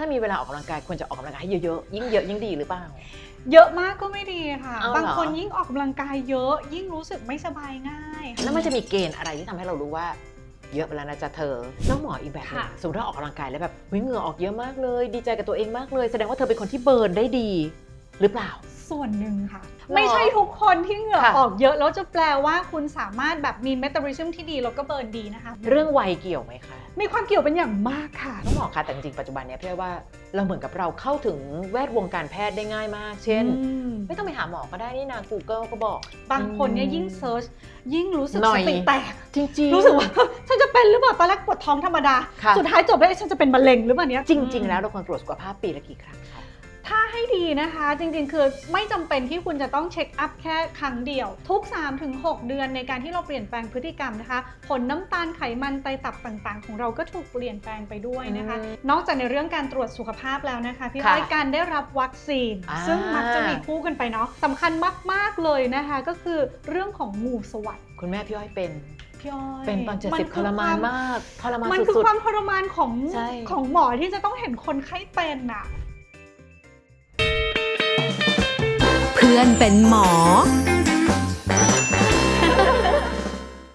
ถ้ามีเวลาออกกำลังกายควรจะออกกำลังกายให้เยอะๆยิ่งเยอะยิ่งดีหรือเปล่า เยอะมากก็ไม่ดีค่ะ เอาเหรอ บางคนยิ่งออกกำลังกายเยอะ ยิ่งรู้สึกไม่สบายง่าย แล้วมันจะมีเกณฑ์อะไรที่ทำให้เรารู้ว่า เยอะไปแล้วนะจ๊ะเธอแล้วหมออีกแบบหนึงค่ะ สมมติถ้าออกกำลังกายแล้วแบบเฮ้ยเหงื่อออกเยอะมากเลย ดีใจกับตัวเองมากเลย แสดงว่าเธอเป็นคนที่เบิร์นได้ดี หรือเปล่า ส่วนหนึ่งค่ะหรอไม่ใช่ทุกคนที่เหงื่อค่ะออกเยอะแล้วจะแปลว่าคุณสามารถแบบมีเมตาบอลิซึมที่ดีแล้วก็เบิร์นดีนะคะ เรื่องวัยเกี่ยวไหมคะ มีความเกี่ยวเป็นอย่างมากค่ะน้องหมอคะแต่จริงๆปัจจุบันเนี้ยพี่ว่าเราเหมือนกับเราเข้าถึงแวดวงการแพทย์ได้ง่ายมาก เช่นอืมไม่ต้องไปหาหมอก็ได้นี่นะ Google ก็บอก บางคนเนี่ยอืมยิ่งเซิร์ชยิ่งรู้สึกหน่สอย ติแตก จริงๆ รู้สึกว่า ฉันจะเป็นหรือเปล่าตอนแรกปวดท้องธรรมดา ค่ะ สุดท้ายจบได้วเอ๊ะฉันจะเป็นมะเร็งหรือเปล่าเนี้ยจริง ๆ แล้วเราควรตรวจสุขภาพปีละกี่ครั้งคะ ถ้าให้ ดีนะคะ จริงๆ คือไม่จำเป็นที่คุณจะต้องเช็คอัพแค่ครั้งเดียว ทุก 3-6 เดือนในการที่เราเปลี่ยนแปลงพฤติกรรมนะคะ ผลน้ำตาลไขมันไตตับต่างๆ ของเราก็ถูกเปลี่ยนแปลงไปด้วยนะคะอืมนอกจากในเรื่องการตรวจสุขภาพแล้วนะคะพี่ค่ะอ้อยการได้รับวัคซีนอ่าซึ่งมักจะมีคู่กันไปเนาะสำคัญมากๆเลยนะคะ ก็คือเรื่องของงูสวัสด์คุณแม่พี่อ้อยเป็นพี่อ้อยเป็นตอนเจ็ดสิบคืทรมานควมากทรมานมันคือสุดความทรมานของใช่ของหมอที่จะต้องเห็นคนไข้เป็นอะ อนเป็นหมอ